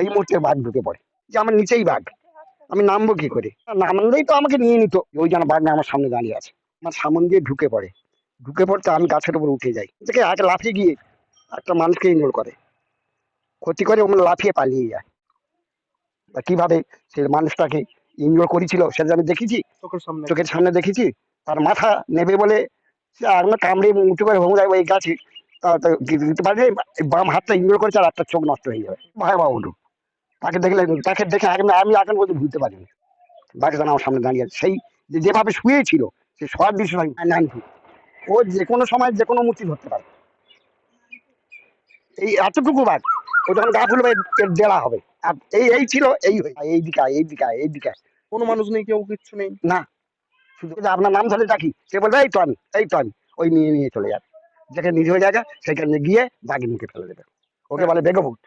সেই মুহূর্তে বাঘ ঢুকে পড়ে। যে আমার নিচেই বাঘ। আমি নামবো কি করে? নামলেই তো আমাকে নিয়ে নিত। ওই যেন বাঘ আমার সামনে দাঁড়িয়ে আছে। আমার সামন দিয়ে ঢুকে পড়ে। ঢুকে পড়তে আমি গাছের উপর উঠে যাই। থেকে এক লাফিয়ে গিয়ে একটা মানুষকে ইনজোর করে। ক্ষতি করে ওমন লাফিয়ে পালিয়ে যায়। তা কীভাবে সে মানুষটাকে ইনজোর করেছিল সেটা আমি দেখেছি? চোখের সামনে। দেখেছি? তার মাথা নেবে বলে সে আগুন কামড়ে উঁচু করে ভেঙে যায় ওই গাছে। দিতে পারে বাম হাতটা ইনজোর করেছে আর একটা চোখ নষ্ট হয়ে যাবে। ভয়াবহ উঠুক তাকে দেখলে তাকে দেখে এখন আমি এখন বলতে ভুলতে পারিনি। বাঘটা আমার সামনে দাঁড়িয়ে আছে। সেই যেভাবে শুয়েছিল সে সব দৃশ্য নাইন ফুট ও যে কোনো সময় যে কোনো মূর্তি ধরতে পারে। এই এতটুকু বাঘ ও যখন গা ফুলবে দেড়া হবে। আর এই এই ছিল এই এই দিকে এই দিকে এই দিকে। কোনো মানুষ নেই কেউ কিচ্ছু নেই। না। শুধু আপনার নাম ধরে ডাকি সে বলবে এই তো আমি এই তো আমি। ওই নিয়ে নিয়ে চলে যাবে। যেখানে নিজ হয়ে জায়গা সেখানে গিয়ে বাঘের মুখে ফেলে দেবে। ওকে বলে বেগভূত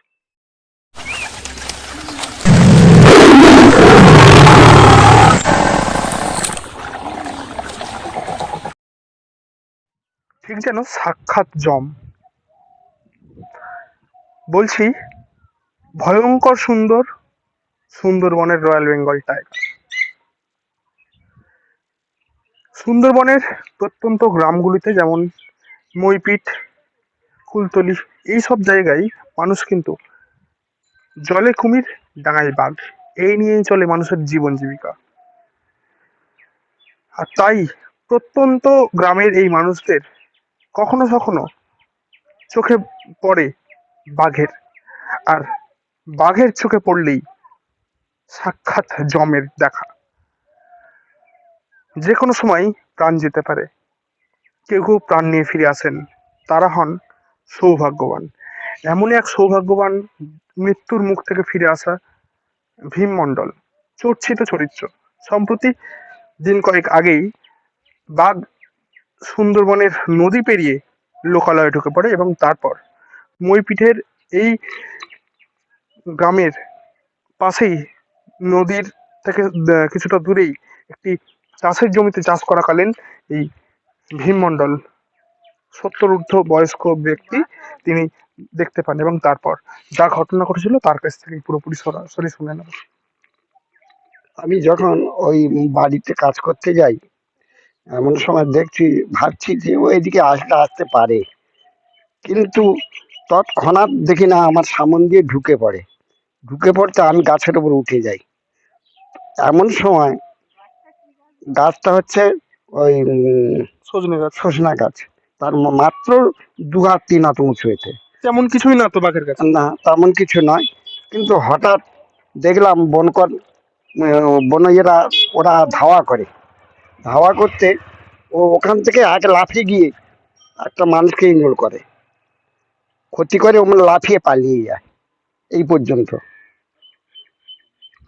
ঠিক যেন সাক্ষাৎ জম। বলছি, ভয়ঙ্কর সুন্দর সুন্দরবনের রয়্যাল বেঙ্গল টাইগার সুন্দরবনের প্রত্যন্ত গ্রামগুলিতে যেমন মইপিট, কুলতলি, এই সব জায়গায় মানুষ কিন্তু জলে কুমির ডাঙায় বাঘ, এই নিয়েই চলে মানুষের জীবন জীবিকা। আর তাই প্রত্যন্ত গ্রামের এই মানুষদের কখনো কখনো চোখে পড়ে বাঘের। আর বাঘের চোখে পড়লেই সাক্ষাৎ জমের দেখা। যে কোনো সময় প্রাণ যেতে পারে। কেউ কেউ প্রাণ নিয়ে ফিরে আসেন। তারা হন সৌভাগ্যবান। এমনই এক সৌভাগ্যবান মৃত্যুর মুখ থেকে ফিরে আসা ভীম মণ্ডল চর্চিত চরিত্র। সম্প্রতি দিন কয়েক আগেই বাঘ সুন্দরবনের নদী পেরিয়ে লোকালয়ে ঢুকে পড়ে এবং তারপর মইপিঠের এই গ্রামের পাশেই নদীর থেকে কিছুটা দূরেই একটি চাষের জমিতে চাষ করাকালীন এই ভীমমণ্ডল সত্তর ঊর্ধ্ব বয়স্ক ব্যক্তি তিনি দেখতে পান এবং তারপর যা ঘটনা ঘটেছিল তার কাছ থেকে পুরোপুরি সরাসরি শুনে নেব। আমি যখন ওই বাড়িতে কাজ করতে যাই এমন সময় দেখছি ভাবছি যে ও এদিকে আসতে আসতে পারে। কিন্তু তৎক্ষণাৎ দেখি না আমার সামন দিয়ে ঢুকে পড়ে। ঢুকে পড়তে আমি গাছের উপর উঠে যাই। এমন সময় গাছটা হচ্ছে ওই সজনে গাছ। সজনা গাছ। তার মাত্র দু হাত তিন হাত উঁচু হয়েছে তেমন কিছুই না তো বাঘের কাছে? না তেমন কিছু নয়। কিন্তু হঠাৎ দেখলাম বনকর বনইয়েরা ওরা ধাওয়া করে। ধাওয়া করতে ও ওখান থেকে এক লাফিয়ে গিয়ে একটা মানুষকে ইগনোর করে। ক্ষতি করে ওমন লাফিয়ে পালিয়ে যায় এই পর্যন্ত।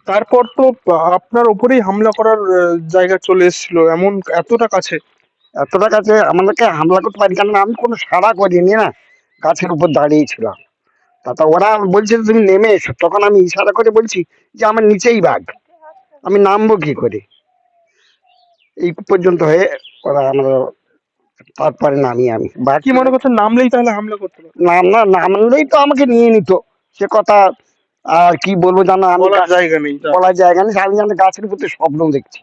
তারপর তো আপনার উপরেই হামলা করার জায়গা চলে এসেছিল। এমন এতটা কাছে? এতটা কাছে আমাদেরকে হামলা করতে পারি কেন আমি কোনো সাড়া করিনি না গাছের উপর দাঁড়িয়েছিলাম তা ওরা বলছে তুমি নেমে এসো। তখন আমি ইশারা করে বলছি যে আমার নিচেই বাঘ। আমি নামবো কি করে? এই পর্যন্ত হয়ে ওরা আমরা তারপরে নামি আমি। বাঘ কি মনে করছেন নামলেই তাহলে হামলা করতে নাম না নামলেই তো আমাকে নিয়ে নিত। সে কথা আর কি বলব জানো আমি বলার জায়গা নেই। বলার জায়গা নেই। আমি জানি গাছের প্রতি স্বপ্ন দেখছি।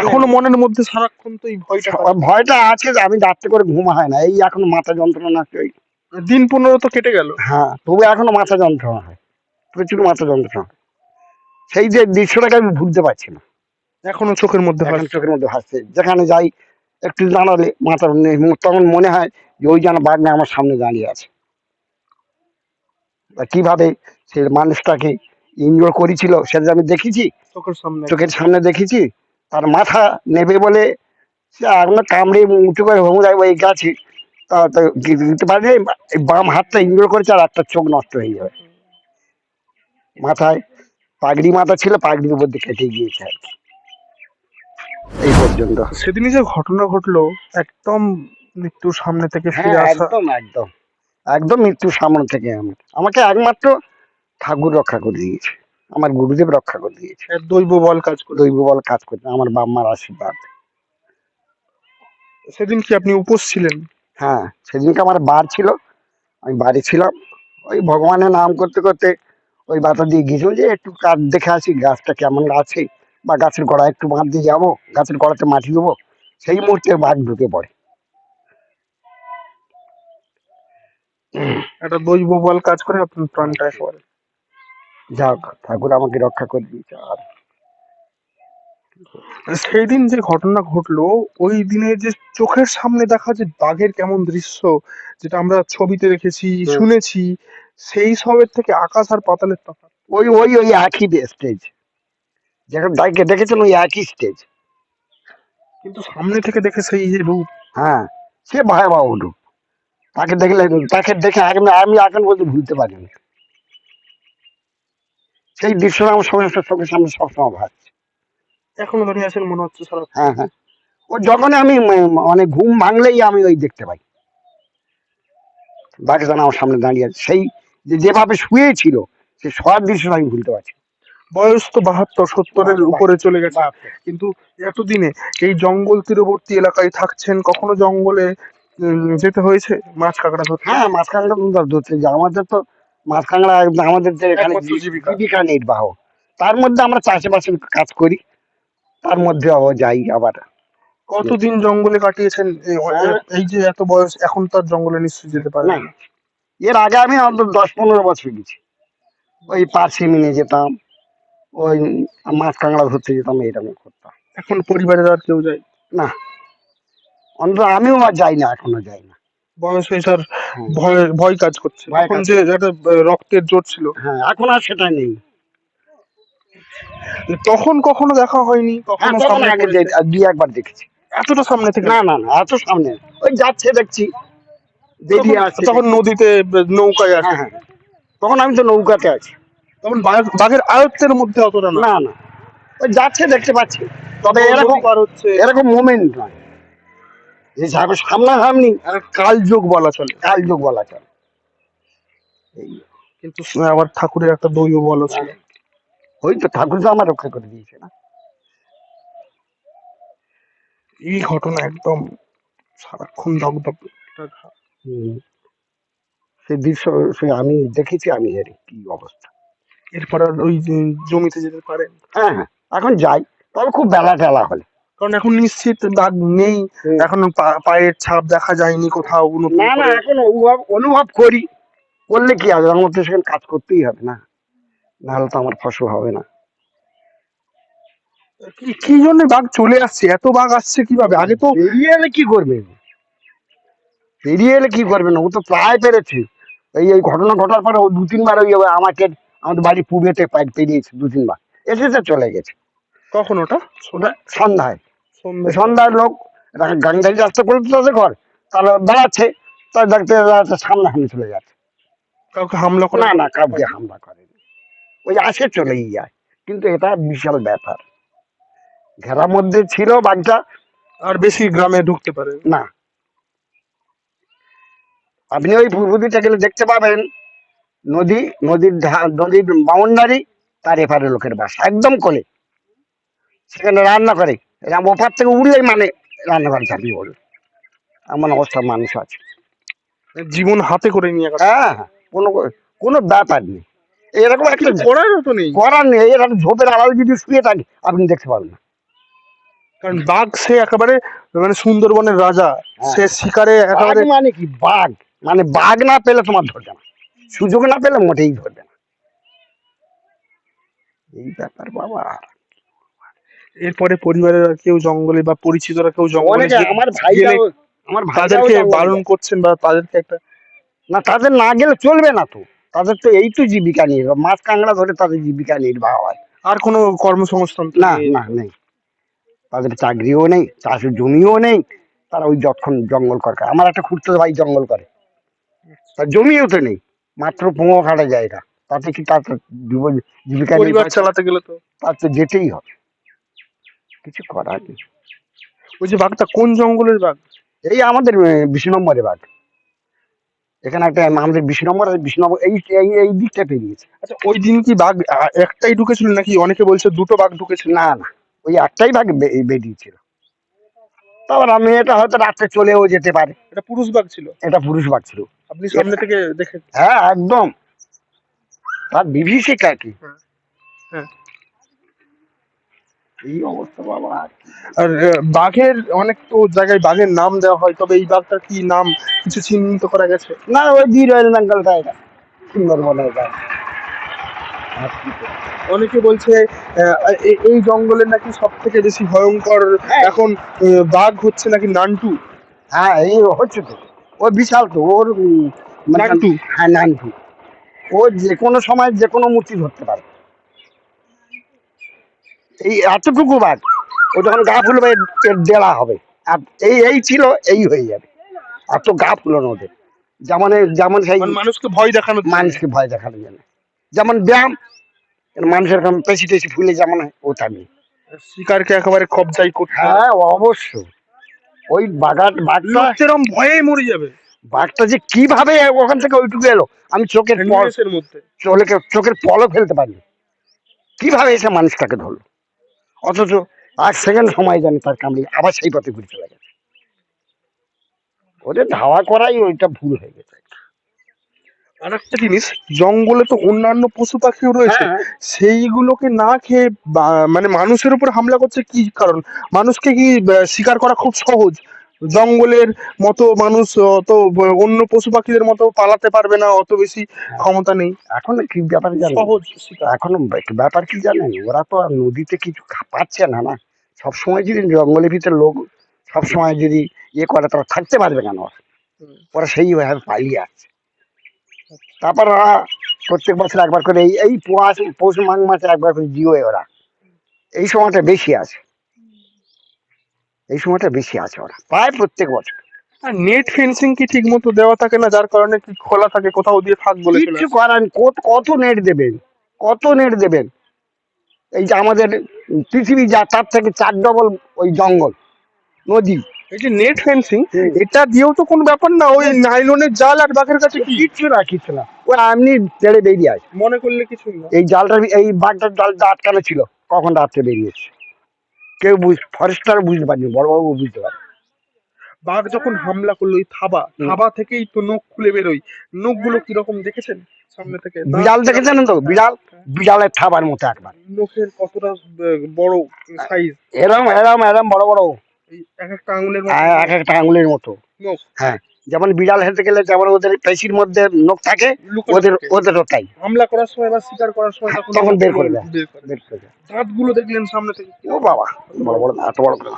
এখনও মনের মধ্যে সারাক্ষণ তো এই ভয়টা ভয়টা আছে যে আমি রাত্রে করে ঘুম হয় না। এই এখন মাথা যন্ত্রণা আছে ওই। দিন পনেরো তো কেটে গেল। হ্যাঁ তবু এখনও মাথা যন্ত্রণা হয়। প্রচুর মাথা যন্ত্রণা। সেই যে দৃশ্যটাকে আমি ভুলতে পারছি না। এখনও চোখের মধ্যে এখন। চোখের মধ্যে ভাসছে যেখানে যাই একটু দাঁড়ালে মাথা নে- তখন মনে হয় যে ওই যেন বাঘ না আমার সামনে দাঁড়িয়ে আছে। কীভাবে সে মানুষটাকে ইনজোর করেছিল সেটা আমি দেখেছি চোখের সামনে। চোখের সামনে দেখেছি তার মাথা নেবে বলে সে আগুন কামড়ে উঁচু করে ভেঙে যায় ওই গাছে। দিতে পারে বাম হাতটা ইনজোর করেছে আর একটা চোখ নষ্ট হয়ে যাবে। মাথায় পাগড়ি মাথা ছিল পাগড়ির উপর দিয়ে কেটে গিয়েছে আর কি। পর্যন্ত। সেদিনই যে ঘটনা ঘটলো একদম মৃত্যুর সামনে থেকে হ্যাঁ ফিরে আসা। একদম একদম। একদম মৃত্যুর সামনে থেকে আমি। আমাকে একমাত্র ঠাকুর রক্ষা করে দিয়েছে। আমার গুরুদেব রক্ষা করে দিয়েছে। দৈব বল কাজ করে। দৈব বল কাজ করতে। আমার বাপ মার আশীর্বাদ। সেদিন কি আপনি উপোস ছিলেন? হ্যাঁ সেদিনকে আমার বার ছিল। আমি বাড়ি ছিলাম। ওই ভগবানের নাম করতে করতে ওই বাতা দিয়ে গিয়েছিল যে একটু কাঠ দেখে আসি গাছটা কেমন আছে। বা গাছের গোড়ায় একটু বাঁধ দিয়ে যাব গাছের গোড়াতে মাটি দেবো সেই মুহূর্তে বাঘ ঢুকে পড়ে। একটা দৈব বল কাজ করে আপনার প্রাণটা একেবারে যাক ঠাকুর আমাকে রক্ষা করে দিয়েছে আর। সেই দিন যে ঘটনা ঘটলো ওই দিনে যে চোখের সামনে দেখা যে বাঘের কেমন দৃশ্য যেটা আমরা ছবিতে দেখেছি হুম। শুনেছি সেই সবের থেকে আকাশ আর পাতালের তফাৎ। ওই ওই ওই একই স্টেজ যেখানে ডাইকে দেখেছেন ওই একই স্টেজ কিন্তু সামনে থেকে দেখে সেই যে রূপ। হ্যাঁ সে ভয়াবহ রূপ। তাকে দেখলে তাকে দেখে আমি আমি এখন বলতে ভুলতে পারিনি সেই দৃশ্যটা আমার সমস্ত চোখের সামনে সবসময় ভাসছে। এখনও দাঁড়িয়ে আছেন মনে হচ্ছে সারা হ্যাঁ হ্যাঁ। ও যখন আমি মানে ঘুম ভাঙলেই আমি ওই দেখতে পাই। বাকি যেন আমার সামনে দাঁড়িয়ে আছে। সেই যে যেভাবে শুয়েছিল সে সব দৃশ্যটা আমি ভুলতে পারছি বয়স তো বাহাত্তর সত্তরের। উপরে চলে গেছে। কিন্তু এতদিনে এই জঙ্গল তীরবর্তী এলাকায় থাকছেন কখনো জঙ্গলে যেতে হয়েছে? মাছ কাঁকড়া ধরতে? হ্যাঁ মাছ কাঁকড়া ধরতে যে আমাদের তো মাছ কাঁকড়া আমাদের যে এখানে জীবিকা। নির্বাহ। তার মধ্যে আমরা চাষবাসের কাজ করি। তার মধ্যে আবার যাই আবার। কতদিন জঙ্গলে কাটিয়েছেন? এই হ্যাঁ। যে এত বয়স এখন তো আর জঙ্গলে নিশ্চয়ই যেতে পারে না। এর আগে আমি অন্তত দশ পনেরো বছর গেছি। ওই পার্সি মিনে যেতাম। ওই মাছ কাঁকড়া ধরতে যেতাম এরকম করতাম। এখন পরিবারের আর কেউ যায়? না। অন্তত আমিও আর যাই না এখনও যাই না। বয়স হয়ে। স্যার ভয় ভয় কাজ করছে। এখন যে একটা রক্তের জোর ছিল। হ্যাঁ এখন আর সেটা নেই। তখন কখনো দেখা হয়নি? হ্যাঁ, কখনো তখন সামনে আগে দুই একবার দেখেছি। এতটা সামনে থেকে? না না না এত সামনে। ওই যাচ্ছে দেখছি। তখন- আসছে। তখন নদীতে নৌকায় আছে হ্যাঁ হ্যাঁ। তখন আমি তো নৌকাতে আছি। তখন বাঘের আয়ত্তের মধ্যে অতটা না। না ওই যাচ্ছে দেখতে পাচ্ছি। তবে এরকম হচ্ছে এরকম মোমেন্ট নয়। যে সামনে সামনাসামনি আর কালযোগ বলা চলে। কাল যোগ বলা চলে। কিন্তু আবার ঠাকুরের একটা দৈব বল ছিল ওই তো ঠাকুর তো আমার রক্ষা করে দিয়েছে না। এই ঘটনা একদম সারাক্ষণ দগদগ। সেই দৃশ্য সে আমি দেখেছি আমি হেরে কি অবস্থা। এরপর ওই জমিতে যেতে পারেন হ্যাঁ হ্যাঁ। এখন যাই তবে খুব বেলা টেলা হলে। কারণ এখন নিশ্চিত দাগ নেই এখন পায়ের ছাপ দেখা যায়নি কোথাও না না এখন অনুভব অনুভব করি করলে কি হবে? আমার তো সেখানে কাজ করতেই হবে না। নাহলে তো আমার ফসল হবে না। কি- জন্য বাঘ চলে আসছে? এত বাঘ আসছে কীভাবে? আগে তো পেরিয়ে এলে কি করবে? পেরিয়ে এলে কি করবে? না ও তো প্রায় পেরেছে। এই এই ঘটনা ঘটার পরে ও দু তিনবার ওই আমাকে আমাদের বাড়ি পূবেতে পা- পেরিয়েছে দু তিনবার এসেছে চলে গেছে। কখন ওটা? ওটা সন্ধ্যায়। সন্ধ্যায় লোক গাঙ্গাই রাস্তা করে দিতে ঘর। তারা বেড়াচ্ছে তার দেখতে সামনে সামনে চলে যাচ্ছে। কাউকে হামলা করে? না না কাউকে হামলা করেনি। ওই আসে চলেই যায়। কিন্তু এটা বিশাল ব্যাপার। ঘেরার মধ্যে ছিল বাঘটা। আর বেশি গ্রামে ঢুকতে পারে না। আপনি ওই পূর্ব দিকটা গেলে দেখতে পাবেন। নদী নদীর নদীর বাউন্ডারি তার এপারে লোকের বাসা একদম কোলে। সেখানে রান্না করে। ওপার থেকে উড়লেই মানে রান্নাঘর ঝাঁপিয়ে পড়বে এমন অবস্থার মানুষ আছে। জীবন হাতে করে নিয়ে হ্যাঁ হ্যাঁ, কোনো কোনো ব্যাপার নেই। এরকম একটা কিছু করারও তো নেই। করার নেই। এরকম ঝোপের আড়াল যদি শুয়ে থাকে আপনি দেখতে পাবেন না। কারণ বাঘ সে একেবারে মানে সুন্দরবনের রাজা। হ্যাঁ। সে শিকারে একেবারে মানে কি? বাঘ। মানে বাঘ না পেলে তোমার ধরবে না। সুযোগ না পেলে মোটেই ধরবে না। এই ব্যাপার বাবা। এরপরে পরিবারের কেউ জঙ্গলে বা পরিচিতরা কেউ জঙ্গলে আমার গেলে আমার তাদেরকে বারণ করছেন বা তাদেরকে একটা না তাদের না গেলে চলবে না তো। তাদের তো এই তো জীবিকা নির্বাহ মাছ কাঁকড়া ধরে তাদের জীবিকা নির্বাহ হয়। আর কোনো কর্মসংস্থান না না নেই। তাদের চাকরিও নেই চাষের জমিও নেই। তারা ওই যখন জঙ্গল করে আমার একটা খুঁড়তে ভাই জঙ্গল করে। তার জমিও তো নেই। মাত্র পনেরো কাটা জায়গা তাতে কি তার জীব- জীবিকা পরিবার চালাতে গেলে তো। তার তো যেতেই হবে। কিছু করার নেই। ওই যে বাঘটা কোন জঙ্গলের বাঘ? এই আমাদের বিশ নম্বরে বাঘ। এখানে একটা আমাদের বিশ নম্বর আর বিশ নম্বর এই এই এই দিকটা পেরিয়েছে। আচ্ছা ওই দিন কি বাঘ একটাই ঢুকেছিল নাকি অনেকে বলছে দুটো বাঘ ঢুকেছিল? না না ওই একটাই বাঘ বেরিয়েছিল। তারপর আমি এটা হয়তো রাত্রে চলেও যেতে পারে। এটা পুরুষ বাঘ ছিল? এটা পুরুষ বাঘ ছিল। আপনি সামনে থেকে দেখে হ্যাঁ একদম। তার বিভীষিকা কি? হ্যাঁ। এই অবস্থা বাবা। আর বাঘের অনেক তো জায়গায় বাঘের নাম দেওয়া হয় তবে এই বাঘটার কি নাম কিছু চিহ্নিত করা গেছে? না ওই বীর রয়েল বেঙ্গলটা এটা সুন্দরবনের আর অনেকে বলছে এই জঙ্গলের নাকি সব থেকে বেশি ভয়ঙ্কর হ্যাঁ। এখন বাঘ হচ্ছে নাকি নান্টু? হ্যাঁ এই হচ্ছে তো। ও বিশাল তো ওর মানে নান্টু। হ্যাঁ নান্টু। ও যে কোনো সময় যে কোনো মূর্তি ধরতে পারে। এই এতটুকু বাঘ ও যখন গা ফুলবে এর দেড়া হবে। আর এই এই ছিল এই হয়ে যাবে। এত গা ফুলনো ওদের। যেমন যেমন সেই মানে মানুষকে ভয় দেখানো মানুষকে ভয় দেখানো যায় না। যেমন ব্যায়াম মানুষের পেশি টেশি ফুলে যেমন হয় ওটা নেই শিকারকে একেবারে কবজাই করতে হ্যাঁ। অবশ্যই ওই বাঘাট বাঘটা লোক সেরম ভয়ে মরে যাবে। বাঘটা যে কীভাবে ওখান থেকে ওইটুকু এলো? আমি চোখের চোখে চোখের পলও ফেলতে পারিনি। কীভাবে এসে মানুষটাকে ধরলো? অথচ আর সেকেন্ড সময় জানি তার কামড়ি আবার সেই পথে ঘুরে চলে গেছে। ওদের ধাওয়া করাই ওইটা ভুল হয়ে গেছে। আর একটা জিনিস জঙ্গলে তো অন্যান্য পশু পাখিও রয়েছে। হ্যাঁ, সেইগুলোকে না খেয়ে মানে মানুষের উপর হামলা করছে কি কারণ? মানুষকে কি শিকার করা খুব সহজ? জঙ্গলের মতো মানুষ অত অন্য পশু পাখিদের মতো পালাতে পারবে না অত বেশি ক্ষমতা নেই। এখন কি ব্যাপার জানেন? সহজ এখন ব্যাপার কি জানেন? ওরা তো আর নদীতে কিছু পাচ্ছে না না? সবসময় যদি জঙ্গলের ভিতরে লোক সবসময় যদি ইয়ে করে তারা থাকতে পারবে কেন ওরা? সেইভাবে পালিয়ে আসছে। তারপর ওরা প্রত্যেক বছর একবার করে এই এই পৌষ পৌষ মাঘ মাসে একবার করে জিওয়ে ওরা। এই সময়টা বেশি আছে। এই সময়টা বেশি আছে ওরা প্রায় প্রত্যেক বছর। আর নেট ফেন্সিং কি ঠিক মতো দেওয়া থাকে না? যার কারণে কি খোলা থাকে কোথাও দিয়ে ফাঁক বলে কিচ্ছু করার কত কত নেট দেবেন? কত নেট দেবেন? এই যে আমাদের পৃথিবী যা তার থেকে চার ডবল ওই জঙ্গল নদী। এই যে নেট ফেন্সিং এটা দিয়েও তো কোনো ব্যাপার না ওই নাইলনের জাল আর বাঘের কাছে কিচ্ছু না কিচ্ছু না। ওই এমনি তেড়ে বেরিয়ে আসে মনে করলে কিছুই না। এই জালটার ভি- এই বাঘটার জালটা আটকানো ছিল কখন রাত্রে বেরিয়েছে কেউ বুঝ ফরেস্টার বুঝতে পারেনি বড়বাবু বুঝতে পারে বাঘ যখন হামলা করল ওই থাবা থাবা থেকেই তো নখ খুলে বেরোয়। নখগুলো কীরকম দেখেছেন সামনে থেকে? বিড়াল? দেখেছেন তো? বিড়াল বিড়ালের থাবার মতো একবার। নখের কতটা বড় সাইজ এরম এরম এরম বড় বড় এক একটা আঙুলের মতো। হ্যাঁ যেমন বিড়াল হেলতে গেলে যেমন ওদের পেশির মধ্যে নখ থাকে ওদের ওদেরও তাই। হামলা করার সময় বা শিকার করার সময় তখন বের করে নখগুলো দেয়। বের করে। দেয়। দাঁতগুলো দেখলেন সামনে থেকে। ও বাবা বড় বড় বড় বড়।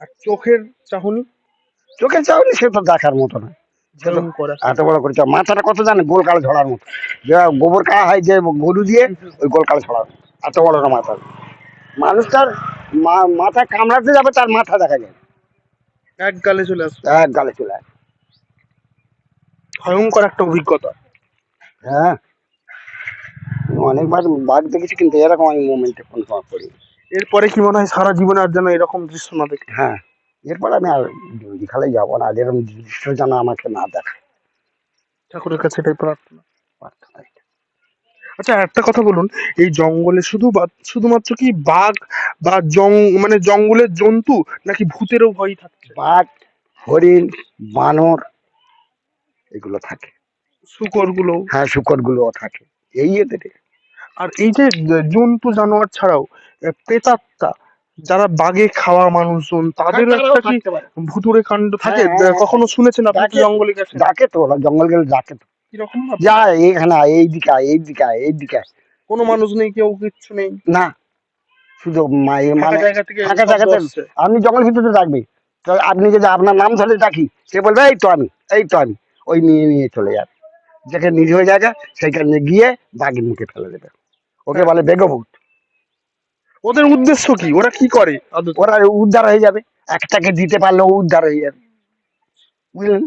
আর চোখের চাহনি? চোখে চাওনি সে তো দেখার মতো না। এত বড় করে মাথাটা কত জানে? গোল কালো ঝড়ার মতো। যে গোবর কাড়া হয় যে গরু দিয়ে ওই গোল কালো ঝোলার এত বড় না মাথা মানুষটার মাথা কামড়াতে যাবে তার মাথা দেখা যায়। এক গালে চলে আসবে। এক গালে চলে আসে। ভয়ঙ্কর একটা অভিজ্ঞতা। হ্যাঁ। অনেকবার বাঘ দেখেছি কিন্তু এরকম আমি মোমেন্টে কোনো সময় করি এরপরে কি মনে হয় সারা জীবনে আর যেন এরকম দৃশ্য না দেখি? হ্যাঁ। এরপর আমি আর দীঘালে যাব না আর এরকম দৃশ্য যেন আমাকে না দেখা ঠাকুরের কাছে এটাই প্রার্থনা। আচ্ছা একটা কথা বলুন এই জঙ্গলে শুধু বা- শুধুমাত্র কি বাঘ বা জং মানে জঙ্গলের জন্তু নাকি ভূতেরও ভয় থাকছে? বাঘ হরিণ বানর এগুলো থাকে। শুকরগুলো হ্যাঁ শুকর গুলোও থাকে। এই এদের। আর এই যে জন্তু জানোয়ার ছাড়াও প্রেতাত্মা যারা বাঘে খাওয়া মানুষজন তাদের একটা কি ভুতুরে কাণ্ড থাকে? হ্যাঁ, কখনো শুনেছেন আপনি জঙ্গলে গেছেন? ডাকে তো ওরা জঙ্গল গেলে ডাকে তো। কীরকম যা এইখানে এই দিকে এই দিকে এই দিকে কোনো মানুষ নেই কেউ কিচ্ছু নেই? না। শুধু ফাঁকা মানে জায়গাতে আপনি জঙ্গল ভিতরে ডাকবে তো আপনি যদি আপনার নাম ধরে ডাকি সে বলবে এই তো আমি এই তো আমি। ওই নিয়ে নিয়ে চলে যাবে। যেখানে নিজ হয়ে জায়গা সেইখানে গিয়ে বাঘের মুখে ফেলে দেবে। ওকে বলে বেগভূত। ওদের উদ্দেশ্য কি? ওরা কি করে? ওরা উদ্ধার হয়ে যাবে। একটাকে দিতে পারলেও উদ্ধার হয়ে যাবে। বুঝলেন?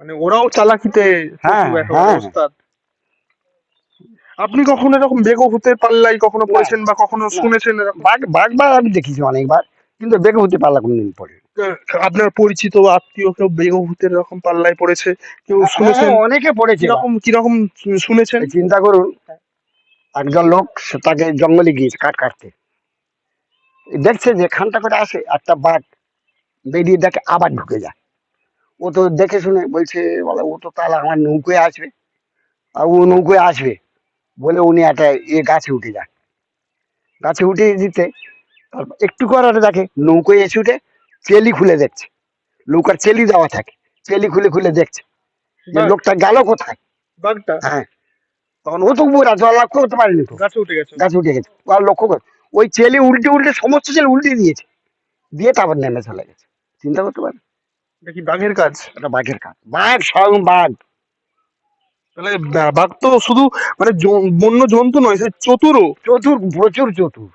মানে ওরাও চালাকিতে হ্যাঁ, হ্যাঁ। আপনি কখনো এরকম বেগ ভূতের পাল্লাই কখনো পড়েছেন বা কখনো শুনেছেন এরকম? বাঘ বাঘ আমি দেখেছি অনেকবার কিন্তু বেগভূতি পারলা কোনদিন পড়ে আপনার পরিচিত আত্মীয় কেউ বেগ ভূতের এরকম পাল্লায় পড়েছে? কেউ শুনেছেন? হ্যাঁ, অনেকে পড়েছে। কীরকম কীরকম শুনেছেন? চিন্তা করুন একজন লোক তাকে জঙ্গলে গিয়েছে কাঠ কাটতে। দেখছে যে খানটা করে আসে একটা বাঘ বেরিয়ে দেখে আবার ঢুকে যায়। ও তো দেখে শুনে বলছে বলে ও তো তাহলে আমার নৌকোয় আসবে। আর ও নৌকোয় আসবে বলে উনি একটা এ গাছে উঠে যান। গাছে উঠে দিতে তারপর একটু করাটা দেখে নৌকোয় এসে উঠে চেলি খুলে দেখছে। নৌকার চেলি দেওয়া থাকে চেলি খুলে খুলে দেখছে যে লোকটা গেল কোথায়? বাঘটা? হ্যাঁ। তখন ও তো বুড়া জল লক্ষ্য করতে পারেনি তো। গাছে উঠে গেছে। গাছ উঠে গেছে। আর লক্ষ্য কর ওই চেলি উল্টে উল্টে সমস্ত চেলি উল্টে দিয়েছে। দিয়ে তারপর নেমে চলে গেছে। চিন্তা করতে পারে এটা কি বাঘের কাজ? এটা বাঘের কাজ। বাঘ স্বয়ং বাঘ। তাহলে বা- বাঘ তো শুধু মানে জ- বন্য জন্তু নয় সে চতুরও। চতুর প্রচুর চতুর।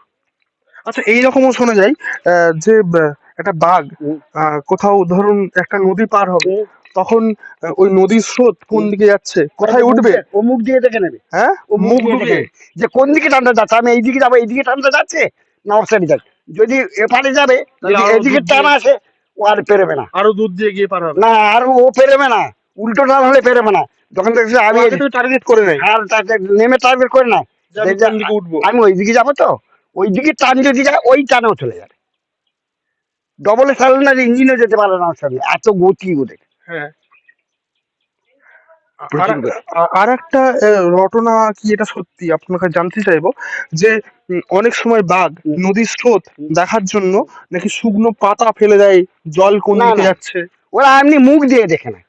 আচ্ছা এইরকমও শোনা যায় আহ, যে আহ, একটা বাঘ হুম। আহ, কোথাও ধরুন একটা নদী পার হবে তখন আহ, ওই নদীর স্রোত কোন দিকে যাচ্ছে? কোথায় উঠবে? ও মুখ দিয়ে দেখে নেবে। হ্যাঁ? ও মুখ মুখ দিয়ে ঢুকে নেবে। যে কোন দিকে টানটা যাচ্ছে? আমি এইদিকে যাব এইদিকে টানটা যাচ্ছে? না যাচ্ছে। যদি এপারে যাবে তাহলে যদি আরও এদিকে দূর টান আসে ও আর পেরোবে না। আরও দুধ দিয়ে গিয়ে পারবে না আর ও পেরোবে না। উল্টো হলে পেরোবে না। যখন দেখছি আমি টার্গেট করে নেই। আর নেমে টার্গেট করে না। আমি ওই দিকে যাব তো। ওই দিকে টান যদি যায় ওই টানেও চলে যাবে। ডবল স্যালেন্ডার ইঞ্জিনও যেতে পারে না ওর এত গতি ওদের। হ্যাঁ। আর- একটা ঘটনা কি এটা সত্যি? আপনার কাছে জানতে চাইব যে অনেক সময় বাঘ নদীর স্রোত দেখার জন্য নাকি শুকনো পাতা ফেলে দেয় জল কোন দিকে যাচ্ছে? ওরা এমনি মুখ দিয়ে দেখে না।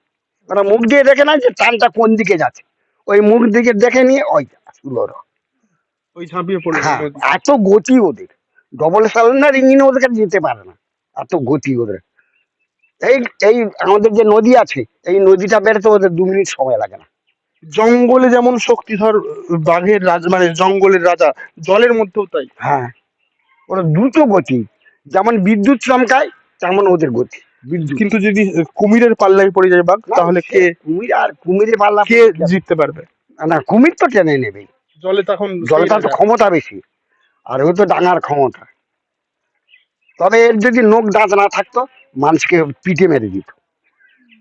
ওরা মুখ দিয়ে দেখে না যে টানটা কোন দিকে যাচ্ছে। ওই মুখ দিকে দেখে নিয়ে ওই ওরা। ওই ঝাঁপিয়ে পড়ে হ্যাঁ এত গতি ওদের। ডবল স্যালেন্ডার ইঞ্জিন ওদের যেতে পারে না। এত গতি ওদের। এই এই আমাদের যে নদী আছে এই নদীটা বেরোতে ওদের দু মিনিট সময় লাগে না। জঙ্গলে যেমন শক্তিধর বাঘের রাজা মানে জঙ্গলের রাজা জলের মধ্যেও তাই। হ্যাঁ ওরা দ্রুত গতি যেমন বিদ্যুৎ চমকায় তেমন ওদের গতি কিন্তু যদি কুমিরের পাল্লায় পড়ে যায় বাঘ তাহলে কে কুমির আর কুমিরের পাল্লা কে জিততে পারবে? না কুমির তো টেনে নেবে। জলে তখন জলটা তো ক্ষমতা বেশি আর ও তো ডাঙার ক্ষমতা। তবে এর যদি নোক দাঁত না থাকতো মানুষকে পিঠে মেরে দিত।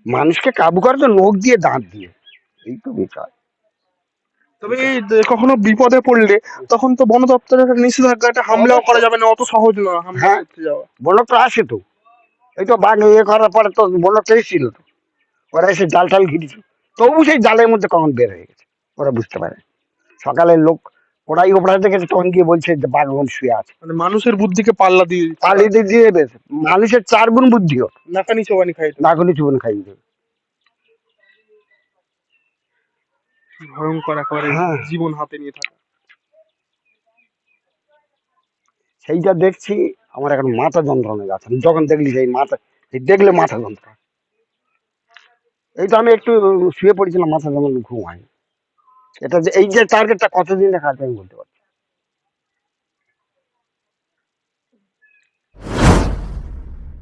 মানুষকে কাবু করে তো নোক দিয়ে দাঁত দিয়ে। এই তো বিষয়। তবে কখনো বিপদে পড়লে তখন তো বন দপ্তরের একটা নিষেধাজ্ঞা একটা হামলাও করা যাবে না অত সহজ হামলা হ্যাঁ। বনক তো আসে তো। এই তো বাঘ ইয়ে করার পরে তো বনকটা এসেছিল তো। ওরা এসে জাল টাল ঘিরেছিল তবু সেই জালের মধ্যে কখন বের হয়ে গেছে ওরা বুঝতে পারে। সকালের লোক ওরাই ওপরা তখন গিয়ে বলছে যে বাঘ শুয়ে আছে। মানে মানুষের বুদ্ধিকে পাল্লা দিয়ে দিচ্ছে। পালিয়ে দিয়ে বেশ। মানুষের চার গুণ বুদ্ধি ওর। নাকানি চোবানি খাই না কোনো জীবন খাইয়ে দেবে। ভয়ঙ্কর একেবারে হ্যাঁ। জীবন হাতে নিয়ে থাকা। সেইটা দেখছি আমার এখন মাথা যন্ত্রণা যাচ্ছে যখন দেখলি সেই মাথা দেখলে মাথা যন্ত্রণা। এই তো আমি একটু শুয়ে পড়েছিলাম মাথা যন্ত্রণা ঘুম হয়নি এটা যে এই যে টার্গেটটা কতদিন রাখা আছে আমি বলতে পারছি।